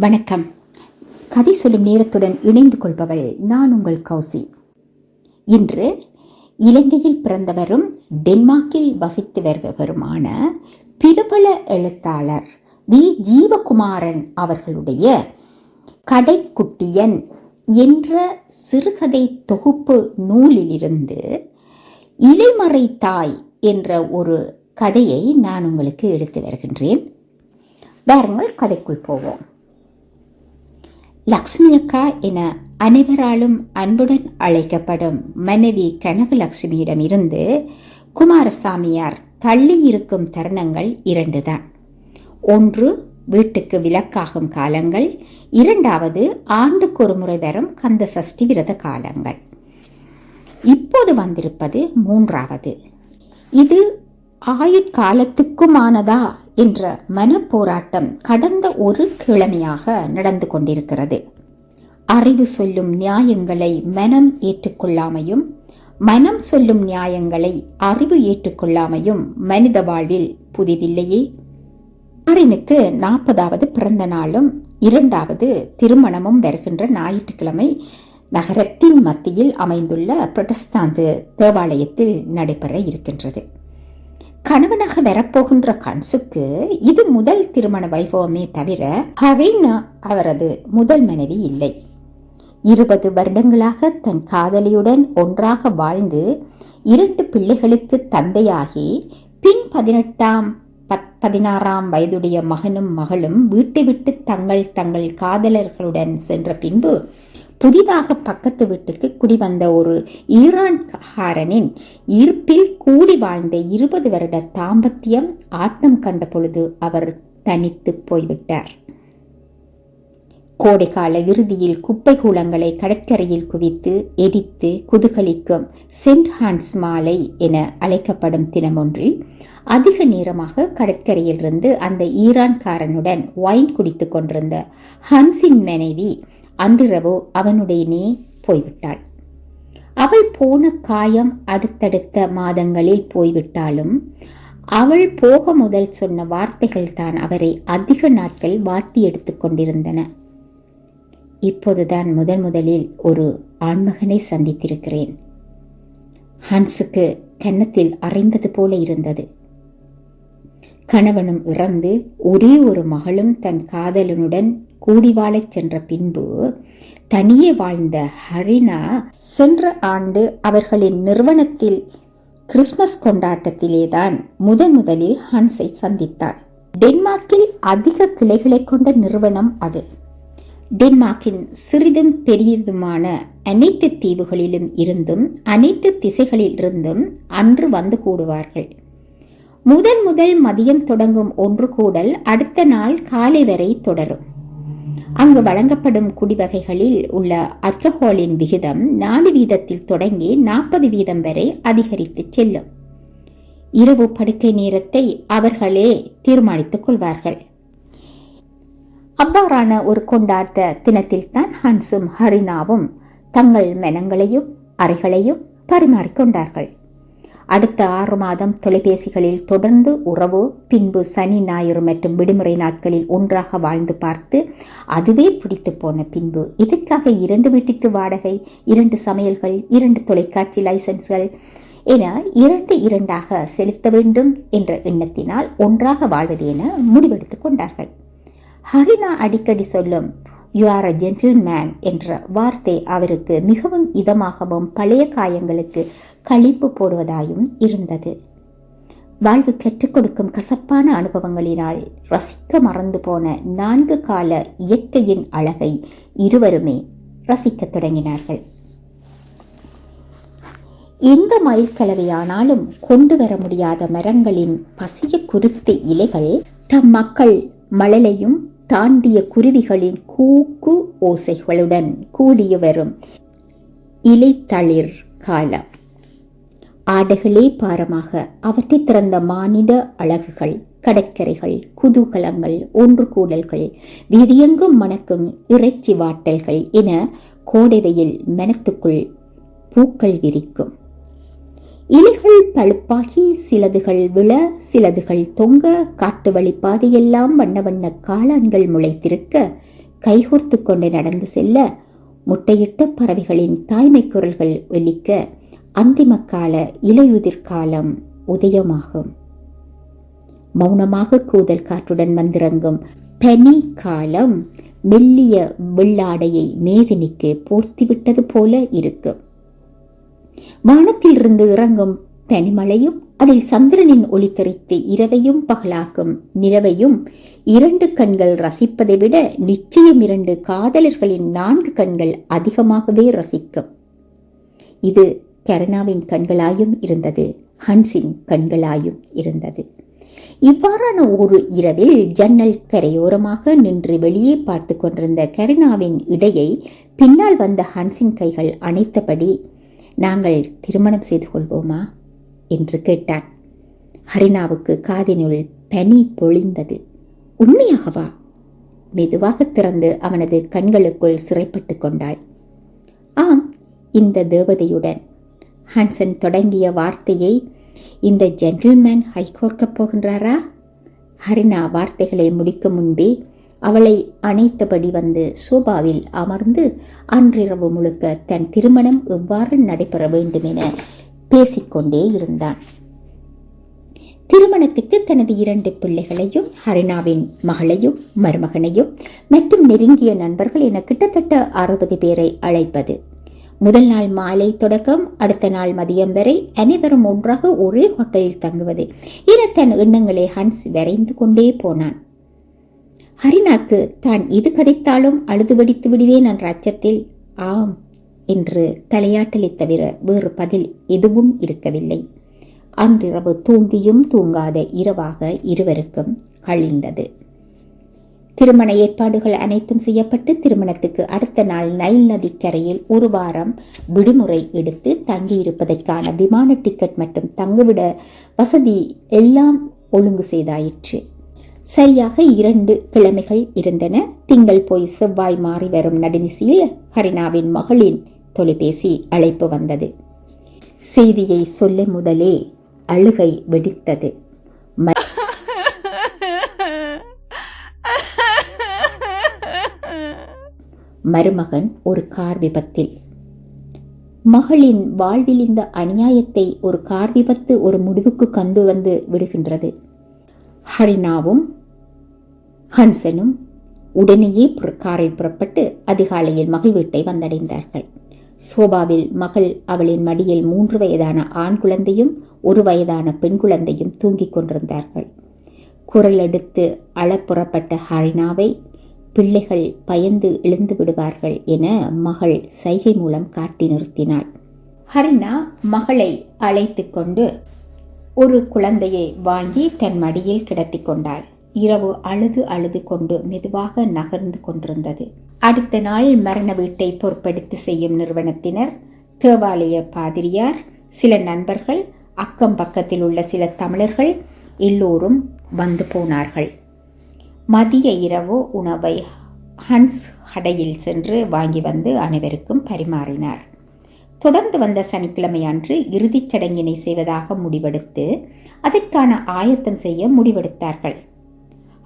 வணக்கம். கதை சொல்லும் நேரத்துடன் இணைந்து கொள்பவள் நான் உங்கள் கௌசி. இன்று இலங்கையில் பிறந்தவரும் டென்மார்க்கில் வசித்து வருபவருமான பிரபல எழுத்தாளர் வி. ஜீவகுமாரன் அவர்களுடைய கடைக்குட்டியன் என்ற சிறுகதை தொகுப்பு நூலிலிருந்து இலைமறை தாய் என்ற ஒரு கதையை நான் உங்களுக்கு எடுத்து வருகின்றேன். வாருங்கள் கதைக்குள் போவோம். லக்ஷ்மி அக்கா என அனைவராலும் அன்புடன் அழைக்கப்படும் மனைவி கனகலட்சுமியிடம் இருந்து குமாரசாமியார் தள்ளி இருக்கும் தருணங்கள் இரண்டுதான். ஒன்று வீட்டுக்கு விலக்காகும் காலங்கள். இரண்டாவது ஆண்டுக்கு ஒரு முறை வரும் கந்த சஷ்டி விரத காலங்கள். இப்போது வந்திருப்பது மூன்றாவது. இது ஆயுட்காலத்துக்குமானதா என்ற மனப்போராட்டம் கடந்த ஒரு கிழமையாக நடந்து கொண்டிருக்கிறது. அறிவு சொல்லும் நியாயங்களை மனம் ஏற்றுக்கொள்ளாமையும் மனம் சொல்லும் நியாயங்களை அறிவு ஏற்றுக்கொள்ளாமையும் மனித வாழ்வில் புதிதில்லையே. ஆரினுக்கு நாற்பதாவது பிறந்த நாளும் இரண்டாவது திருமணமும் வருகின்ற ஞாயிற்றுக்கிழமை நகரத்தின் மத்தியில் அமைந்துள்ள புரட்டஸ்தாந்து தேவாலயத்தில் நடைபெற இருக்கின்றது. கணவனாக வரப்போகின்ற கன்சுக்கு இது முதல் திருமண வைபவமே தவிர ஹரினா அவரது முதல் மனைவி இல்லை. இருபது வருடங்களாக தன் காதலியுடன் ஒன்றாக வாழ்ந்து இரண்டு பிள்ளைகளுக்கு தந்தையாகி பின் பதினெட்டாம் பத் பதினாறாம் வயதுடைய மகனும் மகளும் வீட்டை விட்டு தங்கள் தங்கள் காதலர்களுடன் சென்ற பின்பு புதிதாக பக்கத்து வீட்டுக்கு குடிவந்த ஒரு ஈரான்காரனின் இருப்பில் கூடி வாழ்ந்த இருபது வருட தாம்பத்தியம் ஆட்டம் கண்ட பொழுது அவர் தனித்து போய்விட்டார். கோடைக்கால இறுதியில் குப்பை கூலங்களை கடற்கரையில் குவித்து எரித்து குதுகலிக்கும் சென்ட் ஹான்ஸ் மாலை என அழைக்கப்படும் தினமொன்றில் அதிக நேரமாக கடற்கரையிலிருந்து அந்த ஈரான்காரனுடன் ஒயின் குடித்துக் கொண்டிருந்த ஹன்ஸின் மனைவி அன்றிரவோ அவனுடையனே போய்விட்டாள். அவள் போன காயம் அடுத்தடுத்த மாதங்களில் போய்விட்டாலும் அவள் போக முதல் சொன்ன வார்த்தைகள் தான் அவரை அதிக நாட்கள் வாட்டி எடுத்து கொண்டிருந்தன. இப்போதுதான் முதன் முதலில் ஒரு ஆண்மகனை சந்தித்திருக்கிறேன். ஹன்ஸுக்கு கன்னத்தில் அறைந்தது போல இருந்தது. கணவனும் இறந்து ஒரே ஒரு மகளும் தன் காதலனுடன் கூடி வாழச் சென்ற பின்பு தனியே வாழ்ந்த ஹரினா சென்ற ஆண்டு அவர்களின் நிறுவனத்தில் கிறிஸ்மஸ் கொண்டாட்டத்திலேதான் முதன் முதலில் ஹன்ஸை சந்தித்தார் டென்மார்க்கில் அதிக கிளைகளை கொண்ட நிறுவனம் அது. டென்மார்க்கின் சிறிதும் பெரியதுமான அனைத்து தீவுகளிலும் இருந்தும் அனைத்து திசைகளில் இருந்தும் அன்று வந்து கூடுவார்கள். முதன் முதல் மதியம் தொடங்கும் ஒன்று கூடல் அடுத்த நாள் காலை வரை தொடரும். அங்கு வழங்கப்படும் குடிவகைகளில் உள்ள அல்கஹாலின் விகிதம் நாலு வீதத்தில் தொடங்கி நாற்பது வீதம் வரை அதிகரித்து செல்லும். இரவு படுக்கை நேரத்தை அவர்களே தீர்மானித்துக் கொள்வார்கள். அவ்வாறான ஒரு கொண்டாட்ட தினத்தில்தான் ஹன்ஸும் ஹரினாவும் தங்கள் மெனங்களையும் அறைகளையும் பரிமாறிக்கொண்டார்கள் அடுத்த ஆறு மாதம் தொலைபேசிகளில் தொடர்ந்து உறவு பின்பு சனி ஞாயிறு மற்றும் விடுமுறை நாட்களில் ஒன்றாக வாழ்ந்து பார்த்து அதுவே பிடித்து போன பின்பு. இதற்காக இரண்டு வீட்டுக்கு வாடகை இரண்டு சமையல்கள் இரண்டு தொலைக்காட்சி லைசன்ஸ்கள் என இரண்டு இரண்டாக செலுத்த வேண்டும் என்ற எண்ணத்தினால் ஒன்றாக வாழ்வது என முடிவெடுத்துக் கொண்டார்கள். ஹரினா அடிக்கடி சொல்லும் யூ ஆர் அ ஜென்டில்மேன் என்ற வார்த்தை அவருக்கு மிகவும் இதமாகவும் பழைய காயங்களுக்கு கழிப்பு போடுவதாயும் இருந்தது. வாழ்வு கற்றுக் கொடுக்கும் கசப்பான அனுபவங்களினால் ரசிக்க மறந்து போன நான்கு கால இயற்கையின் அழகை இருவருமே ரசிக்கத் தொடங்கினார்கள். எந்த மயில் கலவையானாலும் கொண்டு வர முடியாத மரங்களின் பசிய குருத்து இலைகள் தம் மக்கள் மழலையும் தாண்டிய குருவிகளின் கூக்கு ஓசைகளுடன் கூடிய வரும் இலைத்தளிர் காலம். ஆடைகளே பாரமாக அவற்றை திறந்த மானிட அழகுகள் கடற்கரைகள் குதூகலங்கள் ஒன்று கூடல்கள் வீதியெங்கும் மணக்கும் இறைச்சி வாட்டல்கள் என கோடைவையில் மனத்துக்குள் பூக்கள் விரிக்கும். இலைகள் பழுப்பாகி சிலதுகள் விழ சிலதுகள் தொங்க காட்டு வழி பாதையெல்லாம் வண்ண வண்ண காளான்கள் முளைத்திருக்க கைகோர்த்து கொண்டு நடந்து செல்ல முட்டையிட்ட பறவைகளின் தாய்மை குரல்கள் ஒலிக்க அந்திம கால இலையுதிர் காலம் உதயமாகும். மௌனமாக கூதல் காற்றுடன் வந்திறங்கும் பனி காலம் மெல்லிய வெள்ளாடையை மேதினிக்கு போர்த்திவிட்டது போல இருக்கும் வானத்திலிருந்து இறங்கும் பனிமலையும் அதில் சந்திரனின் ஒளி தெரித்து இரவையும் பகலாக்கும் நிலவையும் இரண்டு கண்கள் ரசிப்பதை விட நிச்சயம் இரண்டு காதலர்களின் நான்கு கண்கள் அதிகமாகவே ரசிக்கும். இது கருணாவின் கண்களாயும் இருந்தது ஹன்ஸின் கண்களாயும் இருந்தது. இவ்வாறான ஒரு இரவில் ஜன்னல் கரையோரமாக நின்று வெளியே பார்த்து கொண்டிருந்த கருணாவின் இடையை பின்னால் வந்த ஹன்ஸின் கைகள் அணைத்தபடி நாங்கள் திருமணம் செய்து கொள்வோமா? என்று கேட்டான். ஹரினாவுக்கு காதினுள் பனி பொழிந்தது. உண்மையாகவா? மெதுவாக திறந்து அவனது கண்களுக்குள் சிறைப்பட்டு கொண்டாள். ஆம் இந்த தேவதையுடன். ஹான்சன் தொடங்கிய வார்த்தையை இந்த ஜென்டில்மேன் ஹைகோர்க்கப் போகின்றாரா? ஹரினா வார்த்தைகளை முடிக்கும் முன்பே அவளை அணைத்தபடி வந்து சோபாவில் அமர்ந்து அன்றிரவு முழுக்க தன் திருமணம் எவ்வாறு நடைபெற வேண்டும் என பேசிக்கொண்டே இருந்தான். திருமணத்துக்கு தனது இரண்டு பிள்ளைகளையும் ஹரினாவின் மகளையும் மருமகனையும் மற்றும் நெருங்கிய நண்பர்கள் என கிட்டத்தட்ட அறுபது பேரை அழைப்பது. முதல் நாள் மாலை தொடக்கம் அடுத்த நாள் மதியம் வரை அனைவரும் ஒன்றாக ஒரே ஹோட்டலில் தங்குவது என தன் எண்ணங்களை ஹன்ஸ் வரைந்து கொண்டே போனான். ஹரினாக்கு தான் இது கதைத்தாலும் அழுது வடித்து விடுவேன் என்ற அச்சத்தில் ஆம் என்று தலையாட்டலை தவிர வேறு பதில் எதுவும் இருக்கவில்லை. அன்றிரவு தூங்கியும் தூங்காத இரவாக இருவருக்கும் கழிந்தது திருமண ஏற்பாடுகள் அனைத்தும் செய்யப்பட்டு திருமணத்துக்கு அடுத்த நாள் நைல் நதிக்கரையில் ஒரு வாரம் விடுமுறை எடுத்து தங்கியிருப்பதற்கான விமான டிக்கெட் மற்றும் தங்குவிட வசதி எல்லாம் ஒழுங்கு செய்தாயிற்று. சரியாக இரண்டு கிழமைகள் இருந்தன. திங்கள் போய் செவ்வாய் மாறி வரும் நடுநிசியில் ஹரினாவின் மகளின் தொலைபேசி அழைப்பு வந்தது. செய்தியை சொல்ல முதலே அழுகை வெடித்தது. மருமகன் ஒரு கார் விபத்தில். மகளின் வாழ்வில் இந்த அநியாயத்தை ஒரு கார் விபத்து ஒரு முடிவுக்கு கொண்டு வந்து விடுகின்றது. ஹரினாவும் ஹன்சனும் உடனேயே புற- காரில் புறப்பட்டு அதிகாலையில் மகள் வீட்டை வந்தடைந்தார்கள். சோபாவில் மகள் அவளின் மடியில் மூன்று வயதான ஆண் குழந்தையும் ஒரு வயதான பெண் குழந்தையும் தூங்கிக் கொண்டிருந்தார்கள். குரல் எடுத்து அளப்புறப்பட்ட ஹரினாவை பிள்ளைகள் பயந்து எழுந்து விடுவார்கள் என மகள் சைகை மூலம் காட்டி நிறுத்தினாள். ஹரினா மகளை அழைத்து கொண்டு ஒரு குழந்தையை வாங்கி தன் மடியில் கிடத்தி கொண்டாள். இரவு அழுது அழுது கொண்டு மெதுவாக நகர்ந்து கொண்டிருந்தது. அடுத்த நாள் மரண வீட்டை பொறுப்படுத்தி செய்யும் நிறுவனத்தினர் தேவாலய பாதிரியார் சில நண்பர்கள் அக்கம் பக்கத்தில் உள்ள சில தமிழர்கள் எல்லோரும் வந்து போனார்கள். மதிய இரவு உணவை ஹன்ஸ் கடையில் சென்று வாங்கி வந்து அனைவருக்கும் பரிமாறினார். தொடர்ந்து வந்த சனிக்கிழமை அன்று இறுதிச் சடங்கினை செய்வதாக முடிவெடுத்து அதற்கான ஆயத்தம் செய்ய முடிவெடுத்தார்கள்.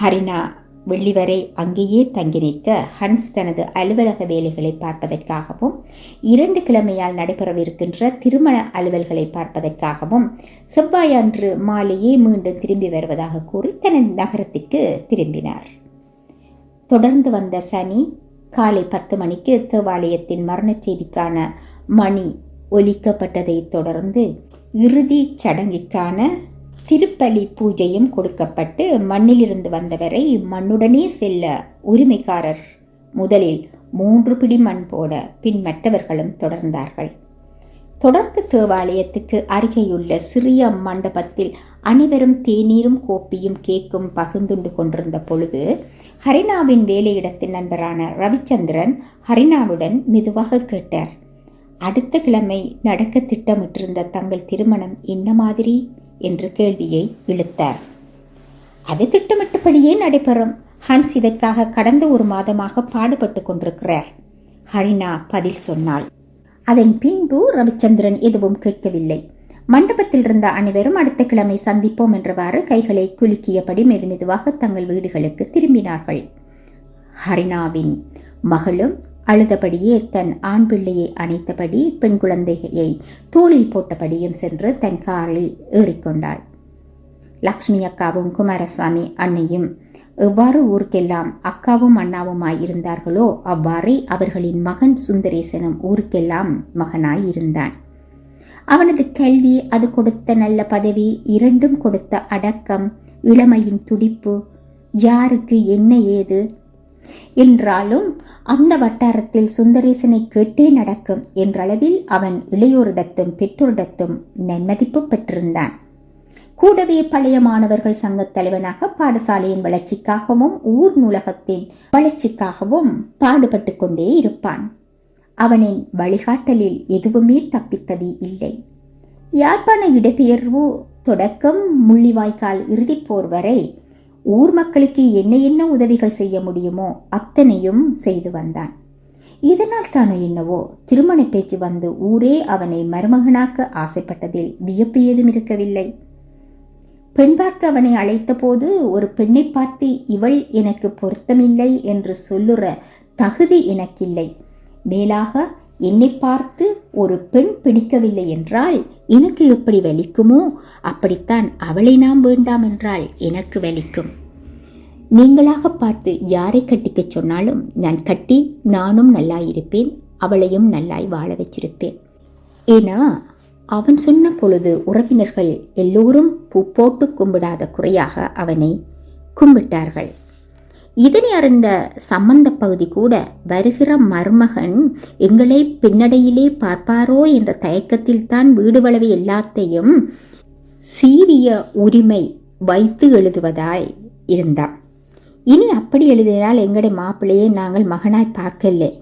ஹரினா வெள்ளி வரை அங்கேயே தங்கி நிற்க ஹன்ஸ் தனது அலுவலக வேலைகளை பார்ப்பதற்காகவும் இரண்டு கிழமையால் நடைபெறவிருக்கின்ற திருமண அலுவல்களை பார்ப்பதற்காகவும் செவ்வாய் அன்று மாலையே மீண்டும் திரும்பி வருவதாக கூறி தனது நகரத்திற்கு திரும்பினார். தொடர்ந்து வந்த சனி காலை பத்து மணிக்கு தேவாலயத்தின் மரணச் செய்திக்கான மணி ஒலிக்கப்பட்டதைத் தொடர்ந்து இறுதிச் சடங்கிற்கான திருப்பலி பூஜையும் கொடுக்கப்பட்டு மண்ணிலிருந்து வந்தவரை மண்ணுடனே செல்ல உரிமைக்காரர். முதலில் மூன்று பிடி மண் போட பின் மற்றவர்களும் தொடர்ந்தார்கள். தொடர்ந்து தேவாலயத்துக்கு அருகேயுள்ள சிறிய மண்டபத்தில் அனைவரும் தேநீரும் கோப்பியும் கேக்கும் பகிர்ந்துண்டு கொண்டிருந்த பொழுது ஹரினாவின் வேலையிடத்தின் நண்பரான ரவிச்சந்திரன் ஹரினாவுடன் மெதுவாக கேட்டார் அடுத்த கிழமை நடக்க திட்டமிட்டிருந்த தங்கள் திருமணம் என்ன மாதிரி? என்று கேள்வியை இழுத்தார். அது திட்டமிட்டபடியே நடைபெறும். ஹன்ஸ் இதற்காக கடந்த ஒரு மாதமாக பாடுபட்டு கொண்டிருக்கிறார். ஹரினா பதில் சொன்னாள். அதன் பின்பு ரவிச்சந்திரன் எதுவும் கேட்கவில்லை. மண்டபத்தில் இருந்த அனைவரும் அடுத்த கிழமை சந்திப்போம் என்றவாறு கைகளை குலுக்கியபடி மெது மெதுவாக தங்கள் வீடுகளுக்கு திரும்பினார்கள். ஹரிணாவின் மகளும் அழுதபடியே தன் ஆண் பிள்ளையை அணைத்தபடி பெண் குழந்தையை தோளில் போட்டபடியும் சென்று தன் காரில் ஏறிக்கொண்டாள். லக்ஷ்மி அக்காவும் குமாரசுவாமி அன்னையும் எவ்வாறு ஊருக்கெல்லாம் அக்காவும் அண்ணாவுமாய் இருந்தார்களோ அவ்வாறே அவர்களின் மகன் சுந்தரேசனும் ஊருக்கெல்லாம் மகனாய் இருந்தான் அவனது கல்வி அது கொடுத்த நல்ல பதவி இரண்டும் கொடுத்த அடக்கம் இளமையின் துடிப்பு யாருக்கு என்ன ஏது என்றாலும் அந்த வட்டாரத்தில் சுந்தரேசனை கேட்டே நடக்கும் என்றளவில் அவன் இளையோரிடத்தும் பெற்றோரிடத்தும் நன்மதிப்பு பெற்றிருந்தான். கூடவே பழைய மாணவர்கள் சங்கத் தலைவனாக பாடசாலையின் வளர்ச்சிக்காகவும் ஊர் நூலகத்தின் வளர்ச்சிக்காகவும் பாடுபட்டு கொண்டே இருப்பான். அவனின் வழிகாட்டலில் எதுவுமே தப்பித்தது இல்லை. யாழ்ப்பாண இடப்பெயர்வு தொடக்கம் முள்ளிவாய்க்கால் இறுதிப்போர் வரை ஊர் மக்களுக்கு என்ன என்ன உதவிகள் செய்ய முடியுமோ அத்தனையும் செய்து வந்தான். இதனால் தானோ என்னவோ திருமண பேச்சு வந்து ஊரே அவனை மருமகனாக்க ஆசைப்பட்டதில் வியப்பு ஏதும் இருக்கவில்லை. பெண் பார்க்க அவனை அழைத்த போது ஒரு பெண்ணை பார்த்து இவள் எனக்கு பொருத்தமில்லை என்று சொல்லுற தகுதி எனக்கில்லை. மேலாக என்னை பார்த்து ஒரு பெண் பிடிக்கவில்லை என்றால் எனக்கு எப்படி வலிக்குமோ? அப்படித்தான் அவளை நாம் வேண்டாம் என்றால் எனக்கு வலிக்கும். நீங்களாக பார்த்து யாரை கட்டிக்கச் சொன்னாலும் நான் கட்டி நானும் நல்லாயிருப்பேன் அவளையும் நல்லாய் வாழ வச்சிருப்பேன். ஏன்னா அவன் சொன்ன பொழுது உறவினர்கள் எல்லோரும் பூ போட்டு கும்பிடாத குறையாக அவனை கும்பிட்டார்கள். இதனை அறிந்த சம்பந்த பகுதி கூட வருகிற மருமகன் எங்களை பின்னடையிலே பார்ப்பாரோ? என்ற தயக்கத்தில் தான் வீடு வளவு எல்லாத்தையும் சீரிய உரிமை வைத்து எழுதுவதாய் இருந்தான். இனி அப்படி எழுதினால் எங்களுடைய மாப்பிள்ளையை நாங்கள் மகனாய் பார்க்கவில்லை.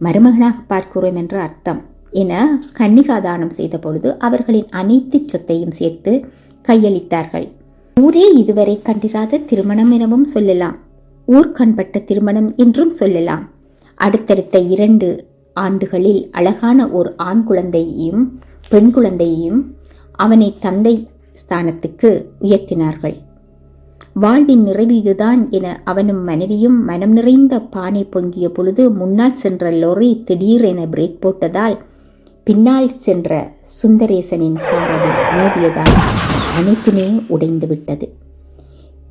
மருமகனாக பார்க்கிறோம் என்ற அர்த்தம். என கன்னிகாதானம் செய்த பொழுது அவர்களின் அனைத்து சொத்தையும் சேர்த்து கையளித்தார்கள். ஊரே இதுவரை கண்டிராத திருமணம் எனவும் சொல்லலாம். ஊர்கண்பட்ட திருமணம் என்றும் சொல்லலாம். அடுத்தடுத்த இரண்டு ஆண்டுகளில் அழகான ஒரு ஆண் குழந்தையையும் பெண் குழந்தையையும் அவனை தந்தை ஸ்தானத்துக்கு உயர்த்தினார்கள். வாழ்வின் நிறைவு இதுதான் என அவனும் மனைவியும் மனம் நிறைந்த பானை பொங்கிய பொழுது முன்னால் சென்ற லொரி திடீரென பிரேக் போட்டதால் பின்னால் சென்ற சுந்தரேசனின் காரது மோதியதால் அனைத்துமே உடைந்துவிட்டது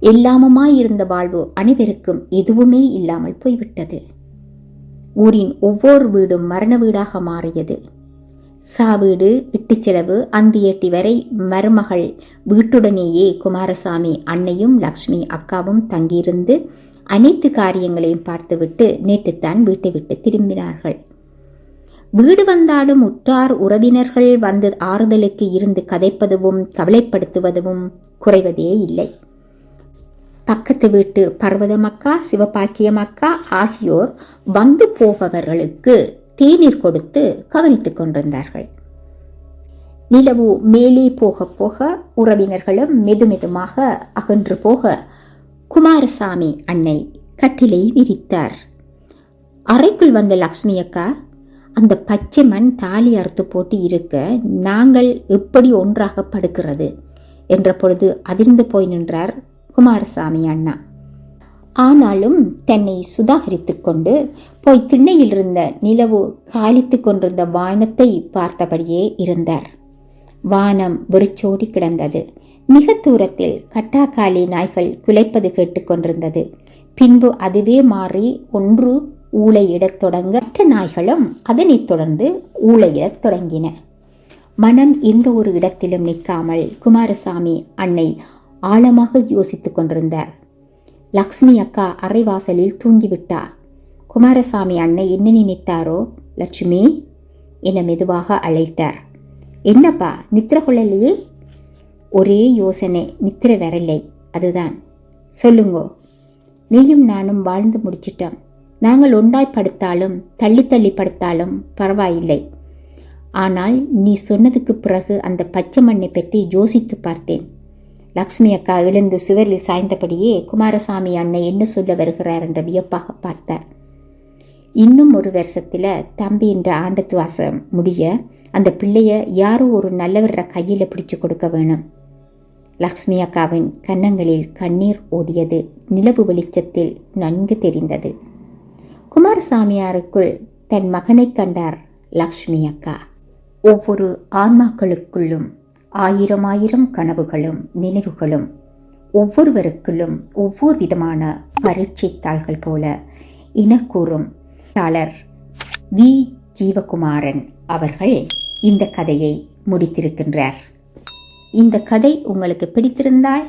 எல்லாமுமாயிருந்த வாழ்வு அனைவருக்கும் எதுவுமே இல்லாமல் போய்விட்டது. ஊரின் ஒவ்வொரு வீடும் மரண வீடாக மாறியது. சாவீடு இட்டுச்செலவு அந்தியட்டி வரை மருமகள் வீட்டுடனேயே குமாரசாமி அன்னையும் லக்ஷ்மி அக்காவும் தங்கியிருந்து அனைத்து காரியங்களையும் பார்த்துவிட்டு நேற்றுத்தான் வீட்டை விட்டு திரும்பினார்கள். வீடு வந்தாலும் உற்றார் உறவினர்கள் வந்து ஆறுதலுக்கு இருந்து கதைப்பதுவும் கவலைப்படுத்துவதும் குறைவதே இல்லை. பக்கத்து வீட்டு பர்வதமக்கா சிவபாக்கியமக்கா ஆகியோர் வந்து போபவர்களுக்கு தேநீர் கொடுத்து கவனித்துக் கொண்டிருந்தார்கள். நிலவு மேலே போக போக உறவினர்களும் மெதுமெதுமாக அகன்று போக குமாரசாமி அன்னை கட்டிலை விரித்தார். அறைக்குள் வந்த லக்ஷ்மி அக்கா அந்த பச்சை மண் தாலி அறுத்து போட்டு இருக்க நாங்கள் எப்படி ஒன்றாக படுக்கிறது? என்ற பொழுது அதிர்ந்து போய் நின்றார் குமாரசாமி அண்ணா. ஆனாலும் தன்னை சுதாகரித்து கொண்டு போய் திண்ணையில் இருந்த நிலவு காலித்து கொண்டிருந்த வானத்தை பார்த்தபடியே இருந்தார். வானம் வெறிச்சோடி கிடந்தது. மிக தூரத்தில் கட்டாக்காலி நாய்கள் குலைப்பது கேட்டுக்கொண்டிருந்தது பின்பு அதுவே மாறி ஒன்று ஊளையிடத் தொடங்க மற்ற நாய்களும் அதனைத் தொடர்ந்து ஊளையிடத் தொடங்கின. மனம் எந்த ஒரு இடத்திலும் நிற்காமல் குமாரசாமி அன்னை ஆழமாக யோசித்துக் கொண்டிருந்தார். லக்ஷ்மி அக்கா அரைவாசலில் தூங்கிவிட்டார் குமாரசாமி அண்ணன் என்ன நினைத்தாரோ? லட்சுமி? என மெதுவாக அழைத்தார். என்னப்பா நித்திர கொள்ளலையே? ஒரே யோசனை நித்திர வரலை. அதுதான். சொல்லுங்கோ. நீயும் நானும் வாழ்ந்து முடிச்சிட்டோம். நாங்கள் ஒன்றாய் படுத்தாலும் தள்ளி தள்ளி படுத்தாலும் பரவாயில்லை. ஆனால் நீ சொன்னதுக்கு பிறகு அந்த பச்சை மண்ணை பற்றி யோசித்து பார்த்தேன். லக்ஷ்மி அக்கா எழுந்து சுவரில் சாய்ந்தபடியே குமாரசாமி அன்னை என்ன சொல்ல வருகிறார்? என்ற வியப்பாக பார்த்தார். இன்னும் ஒரு வருஷத்தில் தம்பி என்ற ஆண்டத்து வாசம் முடிய அந்த பிள்ளைய யாரோ ஒரு நல்லவர கையில் பிடிச்சு கொடுக்க வேணும். லக்ஷ்மி அக்காவின் கன்னங்களில் கண்ணீர் ஓடியது நிலவு வெளிச்சத்தில் நன்கு தெரிந்தது. குமாரசாமியாருக்குள் தன் மகனை கண்டார் லக்ஷ்மி அக்கா. ஒவ்வொரு ஆன்மாக்களுக்குள்ளும் ஆயிரம் ஆயிரம் கனவுகளும் நினைவுகளும் ஒவ்வொருவருக்குள்ளும் ஒவ்வொரு விதமான பரீட்சை தாள்கள் போல இனக்கூறும். தாளர் வி. ஜீவகுமாரன் அவர்கள் இந்த கதையை முடித்திருக்கின்றார். இந்த கதை உங்களுக்கு பிடித்திருந்தால்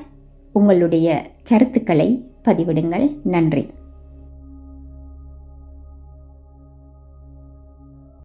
உங்களுடைய கருத்துக்களை பதிவிடுங்கள். நன்றி.